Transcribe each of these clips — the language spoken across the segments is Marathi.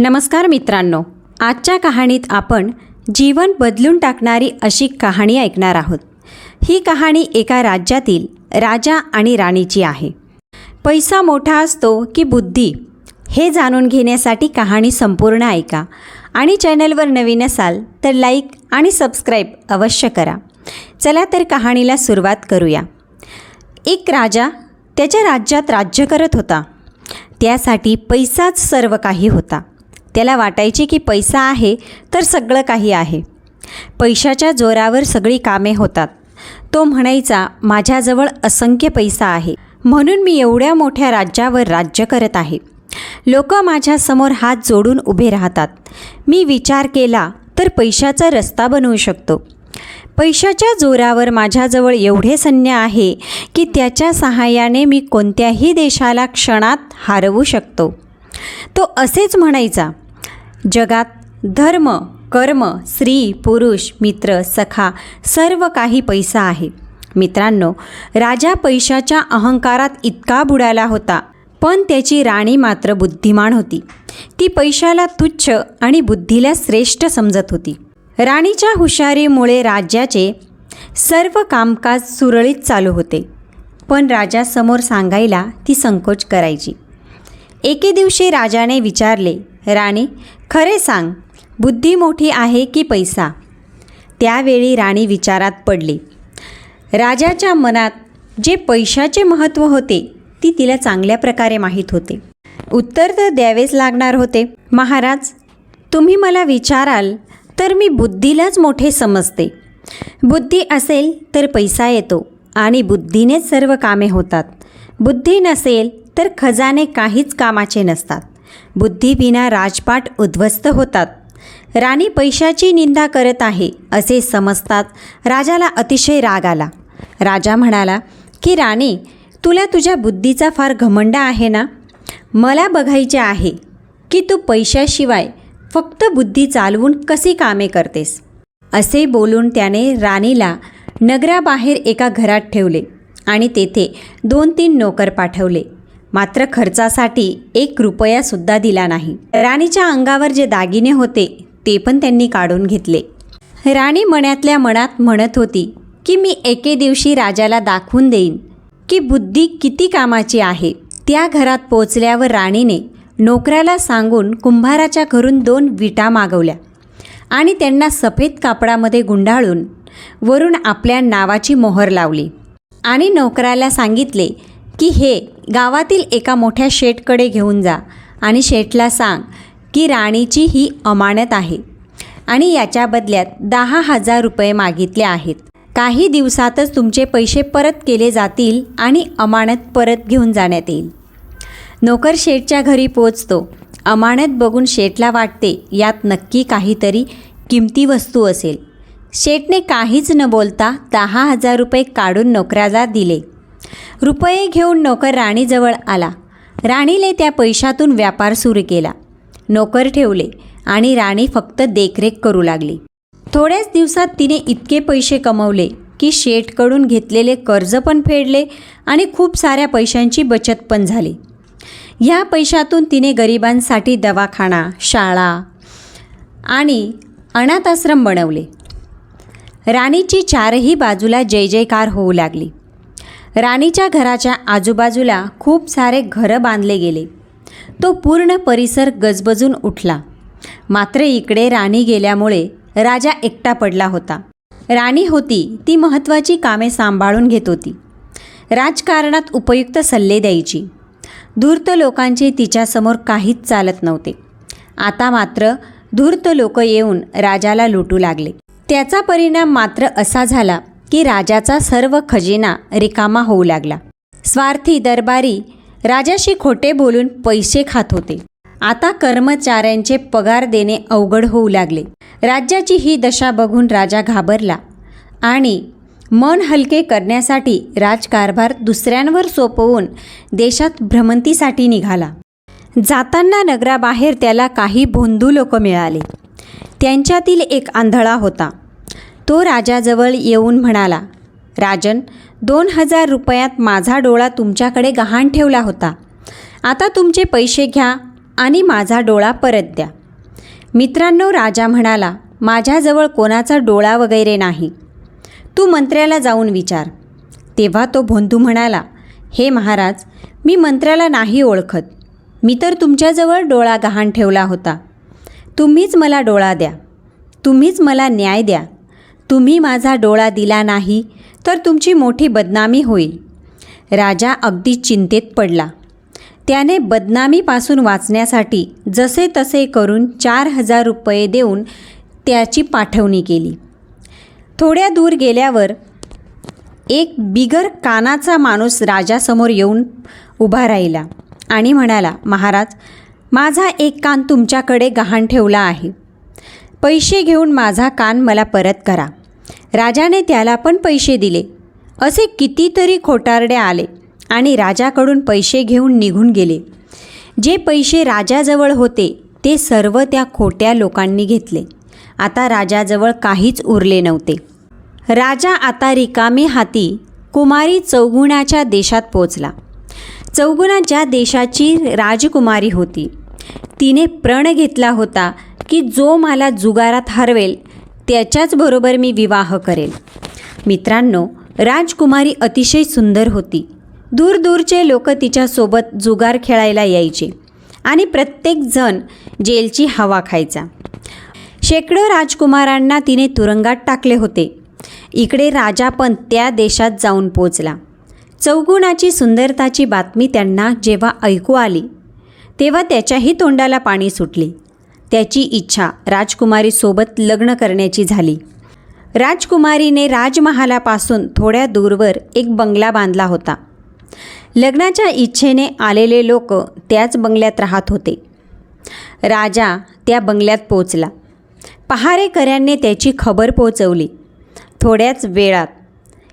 नमस्कार मित्रांनो आजच्या कहाणीत आपण जीवन बदलून टाकणारी अशी कहाणी ऐकणार आहोत. ही कहाणी एका राज्यातील राजा आणि राणीची आहे. पैसा मोठा असतो की बुद्धी? हे जाणून घेण्यासाठी कहाणी संपूर्ण ऐका आणि चॅनलवर नवीन असाल तर लाईक आणि सबस्क्राईब अवश्य करा. चला तर कहाणीला सुरुवात करूया. एक राजा त्याच्या राज्यात राज्य करत होता. त्यासाठी पैसाच सर्व काही होता. त्याला वाटायचे की पैसा आहे तर सगळं काही आहे. पैशाच्या जोरावर सगळी कामे होतात. तो म्हणायचा माझ्याजवळ असंख्य पैसा आहे. म्हणून मी एवढ्या मोठ्या राज्यावर राज्य करत आहे. लोक माझ्यासमोर हात जोडून उभे राहतात. मी विचार केला तर पैशाचा रस्ता बनवू शकतो. पैशाच्या जोरावर माझ्याजवळ एवढे सैन्य आहे की त्याच्या सहाय्याने मी कोणत्याही देशाला क्षणात हरवू शकतो. तो असेच म्हणायचा जगात धर्म कर्म स्त्री पुरुष मित्र सखा सर्व काही पैसा आहे. मित्रांनो राजा पैशाच्या अहंकारात इतका बुडाला होता पण त्याची राणी मात्र बुद्धिमान होती. ती पैशाला तुच्छ आणि बुद्धीला श्रेष्ठ समजत होती. राणीच्या हुशारीमुळे राज्याचे सर्व कामकाज सुरळीत चालू होते पण राजासमोर सांगायला ती संकोच करायची. एके दिवशी राजाने विचारले राणी खरे सांग बुद्धी मोठी आहे की पैसा? त्यावेळी राणी विचारात पडली. राजाच्या मनात जे पैशाचे महत्त्व होते ती तिला चांगल्या प्रकारे माहीत होते. उत्तर तर द्यावेच लागणार होते. महाराज तुम्ही मला विचाराल तर मी बुद्धीलाच मोठे समजते. बुद्धी असेल तर पैसा येतो आणि बुद्धीनेच सर्व कामे होतात. बुद्धी नसेल तर खजाने काहीच कामाचे नसतात. बुद्धीविना राजपाट उद्ध्वस्त होतात. राणी पैशाची निंदा करत आहे असे समजतात. राजाला अतिशय राग आला. राजा म्हणाला की राणी तुला तुझ्या बुद्धीचा फार घमंड आहे ना? मला बघायचे आहे की तू पैशाशिवाय फक्त बुद्धी चालवून कशी कामे करतेस? असे बोलून त्याने राणीला नगराबाहेर एका घरात ठेवले आणि तेथे दोन तीन नोकर पाठवले. मात्र खर्चासाठी एक रुपयासुद्धा दिला नाही. राणीच्या अंगावर जे दागिने होते ते पण त्यांनी काढून घेतले. राणी मनातल्या मनात म्हणत होती की मी एके दिवशी राजाला दाखवून देईन की बुद्धी किती कामाची आहे. त्या घरात पोचल्यावर राणीने नोकराला सांगून कुंभाराच्या घरून दोन विटा मागवल्या आणि त्यांना सफेद कापडामध्ये गुंडाळून वरून आपल्या नावाची मोहर लावली आणि नोकराला सांगितले की हे गावातील एका मोठ्या शेटकडे घेऊन जा आणि शेठला सांग की राणीची ही अमानत आहे आणि याच्या बदल्यात दहा हजार रुपये मागितले आहेत. काही दिवसातच तुमचे पैसे परत केले जातील आणि अमानत परत घेऊन जाण्यात येईल. नोकर शेठच्या घरी पोचतो अमानत बघून शेठला वाटते यात नक्की काहीतरी किमती वस्तू असेल. शेठने काहीच न बोलता दहा हजार रुपये काढून नोकराला दिले. रुपये घेऊन नोकर राणीजवळ आला. राणीने त्या पैशातून व्यापार सुरू केला. नोकर ठेवले आणि राणी फक्त देखरेख करू लागली. थोड्याच दिवसात तिने इतके पैसे कमवले की शेठकडून घेतलेले कर्ज पण फेडले आणि खूप साऱ्या पैशांची बचत पण झाली. ह्या पैशातून तिने गरिबांसाठी दवाखाना शाळा आणि अनाथाश्रम बनवले. राणीची चारही बाजूला जय जयकार होऊ लागली. राणीच्या घराच्या आजूबाजूला खूप सारे घरं बांधले गेले. तो पूर्ण परिसर गजबजून उठला. मात्र इकडे राणी गेल्यामुळे राजा एकटा पडला होता. राणी होती ती महत्त्वाची कामे सांभाळून घेत होती. राजकारणात उपयुक्त सल्ले द्यायची. धूर्त लोकांचे तिच्यासमोर काहीच चालत नव्हते. आता मात्र धूर्त लोक येऊन राजाला लुटू लागले. त्याचा परिणाम मात्र असा झाला की राजाचा सर्व खजिना रिकामा होऊ लागला. स्वार्थी दरबारी राजाशी खोटे बोलून पैसे खात होते. आता कर्मचाऱ्यांचे पगार देणे अवघड होऊ लागले. राज्याची ही दशा बघून राजा घाबरला आणि मन हलके करण्यासाठी राजकारभार दुसऱ्यांवर सोपवून देशात भ्रमंतीसाठी निघाला. जाताना नगराबाहेर त्याला काही भोंदू लोक मिळाले. त्यांच्यातील एक आंधळा होता. तो राजाजवळ येऊन म्हणाला राजन दोन हजार रुपयात माझा डोळा तुमच्याकडे गहाण ठेवला होता. आता तुमचे पैसे घ्या आणि माझा डोळा परत द्या. मित्रांनो राजा म्हणाला माझ्याजवळ कोणाचा डोळा वगैरे नाही. तू मंत्र्याला जाऊन विचार. तेव्हा तो भोंदू म्हणाला हे महाराज मी मंत्र्याला नाही ओळखत. मी तर तुमच्याजवळ डोळा गहाण ठेवला होता. तुम्हीच मला डोळा द्या. तुम्हीच मला न्याय द्या. तुम्ही माझा डोळा दिला नाही तर तुमची मोठी बदनामी होईल. राजा अगदी चिंतेत पडला. त्याने बदनामीपासून वाचण्यासाठी जसे तसे करून चार हजार रुपये देऊन त्याची पाठवणी केली. थोड्या दूर गेल्यावर एक बिगर कानाचा माणूस राजासमोर येऊन उभा राहिला आणि म्हणाला महाराज माझा एक कान तुमच्याकडे गहाण ठेवला आहे. पैसे घेऊन माझा कान मला परत करा. राजाने त्याला पण पैसे दिले. असे कितीतरी खोटारडे आले आणि राजाकडून पैसे घेऊन निघून गेले. जे पैसे राजाजवळ होते ते सर्व त्या खोट्या लोकांनी घेतले. आता राजाजवळ काहीच उरले नव्हते. राजा आता रिकामी हाती कुमारी चौगुणाच्या देशात पोचला चौगुणा ज्या देशाची राजकुमारी होती. तिने प्रण घेतला होता की जो मला जुगारात हरवेल त्याच्याचबरोबर मी विवाह करेल. मित्रांनो राजकुमारी अतिशय सुंदर होती. दूरदूरचे लोक तिच्यासोबत जुगार खेळायला यायचे आणि प्रत्येकजण जेलची हवा खायचा. शेकडो राजकुमारांना तिने तुरुंगात टाकले होते. इकडे राजा पण त्या देशात जाऊन पोचला. चौगुणाची सुंदरताची बातमी त्यांना जेव्हा ऐकू आली तेव्हा त्याच्याही तोंडाला पाणी सुटले. त्याची इच्छा राजकुमारीसोबत लग्न करण्याची झाली. राजकुमारीने राजमहालापासून थोड्या दूरवर एक बंगला बांधला होता. लग्नाच्या इच्छेने आलेले लोक त्याच बंगल्यात राहत होते. राजा त्या बंगल्यात पोचला पहारेकऱ्यांनी त्याची खबर पोचवली थोड्याच वेळात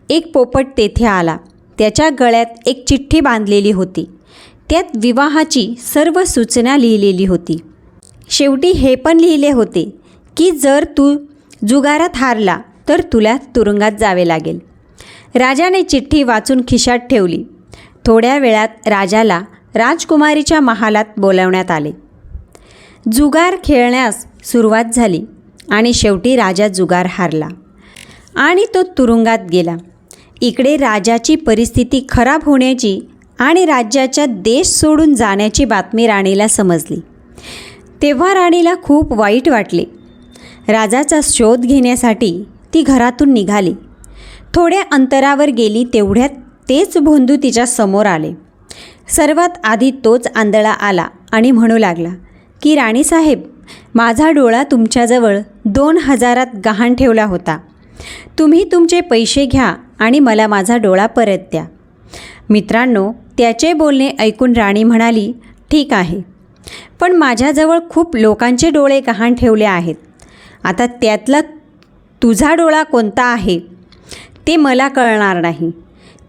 एक पोपट तेथे आला. त्याच्या गळ्यात एक चिठ्ठी बांधलेली होती. त्यात विवाहाची सर्व सूचना लिहिलेली होती. शेवटी हे पण लिहिले होते की जर तू जुगारात हारला तर तुला तुरुंगात जावे लागेल. राजाने चिठ्ठी वाचून खिशात ठेवली. थोड्या वेळात राजाला राजकुमारीच्या महालात बोलावण्यात आले. जुगार खेळण्यास सुरुवात झाली आणि शेवटी राजा जुगार हारला आणि तो तुरुंगात गेला. इकडे राजाची परिस्थिती खराब होण्याची आणि राज्याच्या देश सोडून जाण्याची बातमी राणीला समजली. तेव्हा राणीला खूप वाईट वाटले. राजाचा शोध घेण्यासाठी ती घरातून निघाली. थोड्या अंतरावर गेली तेवढ्यात तेच भोंदू तिच्या समोर आले. सर्वात आधी तोच आंधळा आला आणि म्हणू लागला की राणीसाहेब माझा डोळा तुमच्याजवळ दोन हजारात गहाण ठेवला होता. तुम्ही तुमचे पैसे घ्या आणि मला माझा डोळा परत द्या. मित्रांनो त्याचे बोलणे ऐकून राणी म्हणाली ठीक आहे. पण माझ्याजवळ खूप लोकांचे डोळे गहाण ठेवले आहेत. आता त्यातला तुझा डोळा कोणता आहे ते मला कळणार नाही.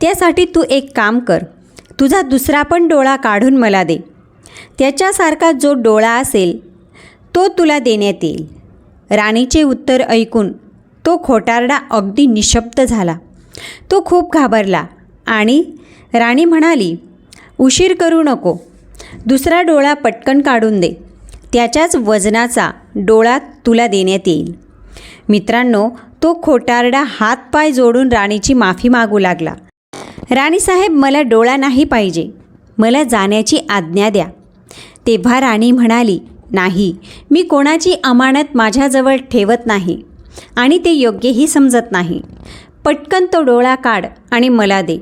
त्यासाठी तू एक काम कर तुझा दुसरा पण डोळा काढून मला दे. त्याच्यासारखा जो डोळा असेल तो तुला देण्यात येईल. राणीचे उत्तर ऐकून तो खोटारडा अगदी निशब्द झाला. तो खूप घाबरला आणि राणी म्हणाली उशीर करू नको. दुसरा डोळा पटकन काढून दे. त्याच्याच वजनाचा डोळा तुला देण्यात येईल. मित्रांनो तो खोटारडा हातपाय जोडून राणीची माफी मागू लागला. राणीसाहेब मला डोळा नाही पाहिजे. मला जाण्याची आज्ञा द्या. तेव्हा राणी म्हणाली नाही मी कोणाची अमानत माझ्याजवळ ठेवत नाही आणि ते योग्यही समजत नाही. पटकन तो डोळा काढ आणि मला दे.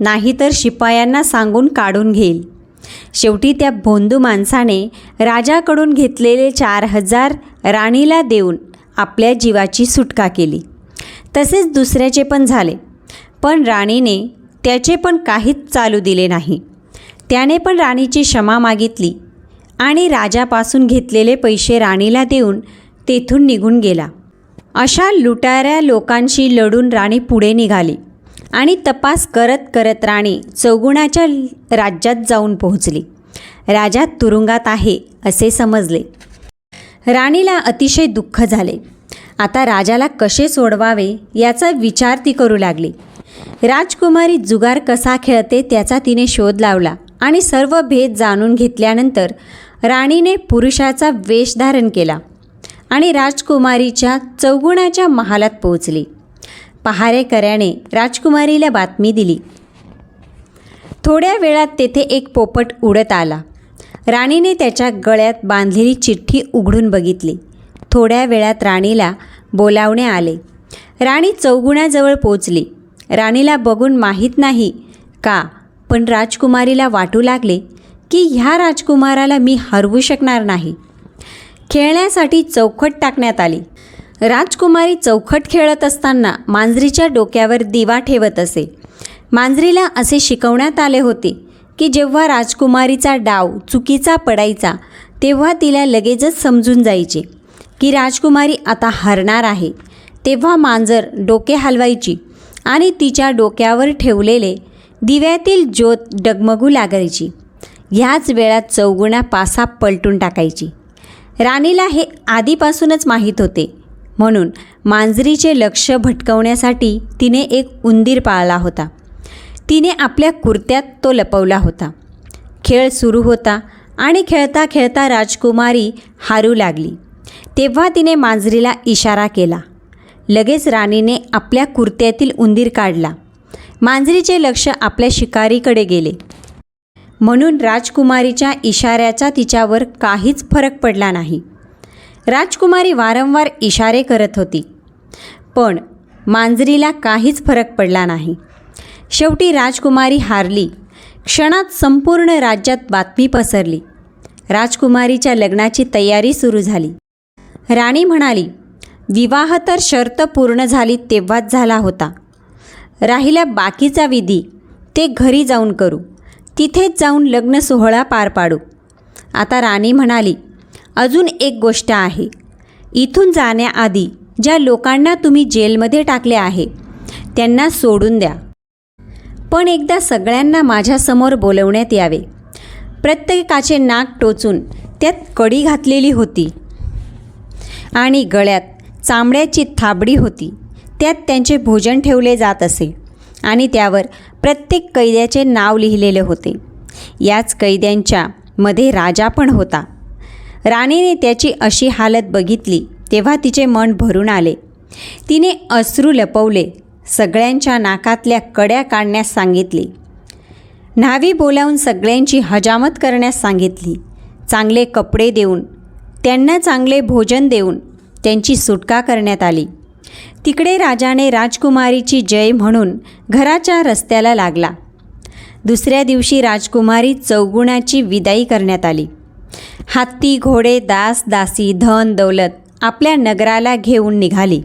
नाहीतर शिपायांना सांगून काढून घेईल. शेवटी त्या भोंदू माणसाने राजाकडून घेतलेले चार हजार राणीला देऊन आपल्या जीवाची सुटका केली. तसेच दुसऱ्याचे पण झाले. पण राणीने त्याचे पण काहीच चालू दिले नाही. त्याने पण राणीची क्षमा मागितली आणि राजापासून घेतलेले पैसे राणीला देऊन तेथून निघून गेला. अशा लुटाऱ्या लोकांशी लढून राणी पुढे निघाली. आणि तपास करत करत राणी चौगुणाच्या राज्यात जाऊन पोहोचली. राजा तुरुंगात आहे असे समजले. राणीला अतिशय दुःख झाले. आता राजाला कसे सोडवावे याचा विचार ती करू लागली. राजकुमारी जुगार कसा खेळते त्याचा तिने शोध लावला आणि सर्व भेद जाणून घेतल्यानंतर राणीने पुरुषाचा वेश धारण केला आणि राजकुमारीच्या चौगुणाच्या महालात पोहोचली. पहारेकऱ्याने राजकुमारीला बातमी दिली. थोड्या वेळात तेथे एक पोपट उडत आला. राणीने त्याच्या गळ्यात बांधलेली चिठ्ठी उघडून बघितली. थोड्या वेळात राणीला बोलावणे आले. राणी चौगुण्याजवळ पोचली. राणीला बघून माहीत नाही का पण राजकुमारीला वाटू लागले की ह्या राजकुमाराला मी हरवू शकणार नाही. खेळण्यासाठी चौखट टाकण्यात आली. राजकुमारी चौखट खेळत असताना मांजरीच्या डोक्यावर दिवा ठेवत असे. मांजरीला असे शिकवण्यात आले होते की जेव्हा राजकुमारीचा डाव चुकीचा पडायचा तेव्हा तिला लगेचच समजून जायचे की राजकुमारी आता हरणार आहे. तेव्हा मांजर डोके हलवायची आणि तिच्या डोक्यावर ठेवलेले दिव्यातील ज्योत डगमगू लागायची. ह्याच वेळात चौगुणा पासा पलटून टाकायची. राणीला हे आधीपासूनच माहीत होते म्हणून मांजरीचे लक्ष भटकवण्यासाठी तिने एक उंदीर पाळला होता. तिने आपल्या कुर्त्यात तो लपवला होता. खेळ सुरू होता आणि खेळता खेळता राजकुमारी हारू लागली. तेव्हा तिने मांजरीला इशारा केला. लगेच राणीने आपल्या कुर्त्यातील उंदीर काढला. मांजरीचे लक्ष आपल्या शिकारीकडे गेले. म्हणून राजकुमारीच्या इशाऱ्याचा तिच्यावर काहीच फरक पडला नाही. राजकुमारी वारंवार इशारे करत होती. पण मांजरीला काहीच फरक पडला नाही. शेवटी राजकुमारी हारली. क्षणात संपूर्ण राज्यात बातमी पसरली. राजकुमारीच्या लग्नाची तयारी सुरू झाली. राणी म्हणाली विवाह तर शर्त पूर्ण झाली तेव्हाच झाला होता. राहिल्या बाकीचा विधी ते घरी जाऊन करू. तिथेच जाऊन लग्न सोहळा पार पाडू. आता राणी म्हणाली अजून एक गोष्ट आहे. इथून जाण्याआधी ज्या लोकांना तुम्ही जेलमध्ये टाकले आहे त्यांना सोडून द्या. पण एकदा सगळ्यांना माझ्यासमोर बोलवण्यात यावे. प्रत्येकाचे नाक टोचून त्यात कडी घातलेली होती आणि गळ्यात चांबड्याची थाबडी होती. त्यात त्यांचे भोजन ठेवले जात असे आणि त्यावर प्रत्येक कैद्याचे नाव लिहिलेले होते. याच कैद्यांच्या मध्ये राजा पण होता. राणीने त्याची अशी हालत बघितली तेव्हा तिचे मन भरून आले. तिने अश्रू लपवले सगळ्यांच्या नाकातल्या कड्या काढण्यास सांगितली. न्हावी बोलावून सगळ्यांची हजामत करण्यास सांगितली. चांगले कपडे देऊन त्यांना चांगले भोजन देऊन त्यांची सुटका करण्यात आली. तिकडे राजाने राजकुमारीची जय म्हणून घराच्या रस्त्याला लागला. दुसऱ्या दिवशी राजकुमारी चौगुणाची विदाई करण्यात आली. हत्ती घोडे दास दासी धन दौलत आपल्या नगराला घेऊन निघाली.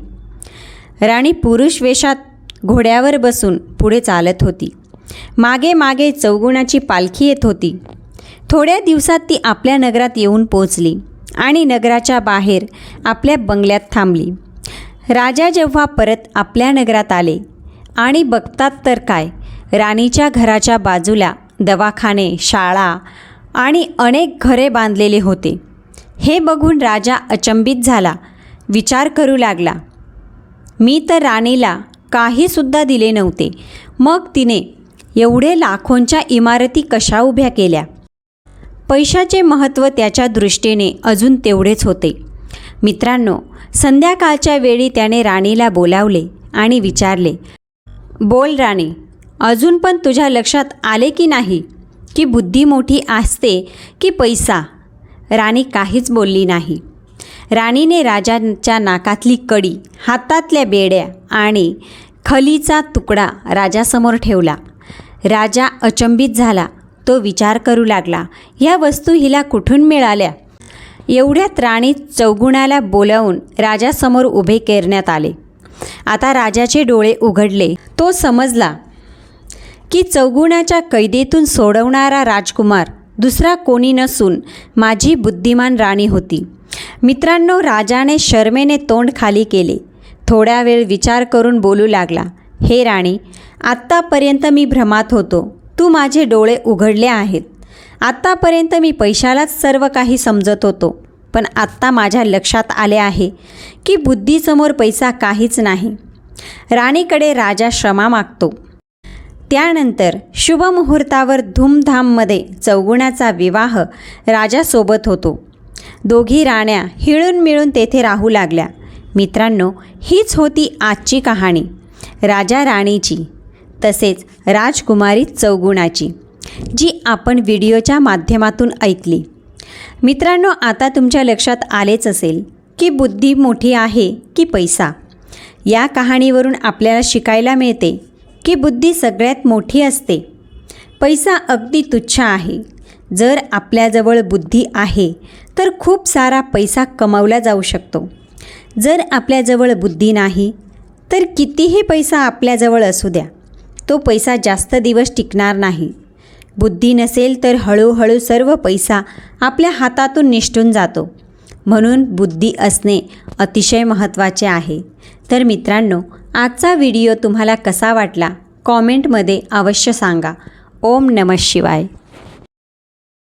राणी पुरुष वेशात घोड्यावर बसून पुढे चालत होती. मागे मागे चौगुणाची पालखी येत होती. थोड्या दिवसात ती आपल्या नगरात येऊन पोचली आणि नगराच्या बाहेर आपल्या बंगल्यात थांबली. राजा जेव्हा परत आपल्या नगरात आले आणि बघतात तर काय राणीच्या घराच्या बाजूला दवाखाने शाळा आणि अनेक घरे बांधलेले होते. हे बघून राजा अचंबित झाला. विचार करू लागला. मी तर राणीला काहीसुद्धा दिले नव्हते. मग तिने एवढे लाखोंच्या इमारती कशा उभ्या केल्या? पैशाचे महत्त्व त्याच्या दृष्टीने अजून तेवढेच होते. मित्रांनो संध्याकाळच्या वेळी त्याने राणीला बोलावले आणि विचारले बोल राणी अजून पण तुझ्या लक्षात आले की नाही? की बुद्धी मोठी असते की पैसा? राणी काहीच बोलली नाही. राणीने राजांच्या नाकातली कडी हातातल्या बेड्या आणि खलीचा तुकडा राजासमोर ठेवला. राजा अचंबित झाला. तो विचार करू लागला ह्या वस्तू हिला कुठून मिळाल्या? एवढ्यात राणी चौगुणाला बोलावून राजासमोर उभे करण्यात आले. आता राजाचे डोळे उघडले. तो समजला की चौगुणाच्या कैदेतून सोडवणारा राजकुमार दुसरा कोणी नसून माझी बुद्धिमान राणी होती. मित्रांनो राजाने शर्मेने तोंड खाली केले. थोड्या वेळ विचार करून बोलू लागला हे राणी आत्तापर्यंत मी भ्रमात होतो. तू माझे डोळे उघडले आहेत. आत्तापर्यंत मी पैशालाच सर्व काही समजत होतो. पण आत्ता माझ्या लक्षात आले आहे की बुद्धीसमोर पैसा काहीच नाही. राणीकडे राजा क्षमा मागतो. त्यानंतर शुभमुहूर्तावर धूमधाममध्ये चौगुणाचा विवाह राजासोबत होतो. दोघी राण्या हिळून मिळून तेथे राहू लागल्या. मित्रांनो हीच होती आजची कहाणी. राजा राणीची तसेच राजकुमारी चौगुणाची जी आपण व्हिडिओच्या माध्यमातून ऐकली. मित्रांनो आता तुमच्या लक्षात आलेच असेल की बुद्धी मोठी आहे की पैसा. या कहाणीवरून आपल्याला शिकायला मिळते की बुद्धी सगळ्यात मोठी असते. पैसा अगदी तुच्छ आहे. जर आपल्याजवळ बुद्धी आहे तर खूप सारा पैसा कमावला जाऊ शकतो. जर आपल्याजवळ बुद्धी नाही तर कितीही पैसा आपल्याजवळ असू द्या. तो पैसा जास्त दिवस टिकणार नाही. बुद्धी नसेल तर हळूहळू सर्व पैसा आपल्या हातातून निष्ठून जातो. म्हणून बुद्धी असणे अतिशय महत्त्वाचे आहे. तर मित्रांनो आजचा व्हिडिओ तुम्हाला कसा वाटला? कॉमेंटमध्ये अवश्य सांगा. ओम नमः शिवाय.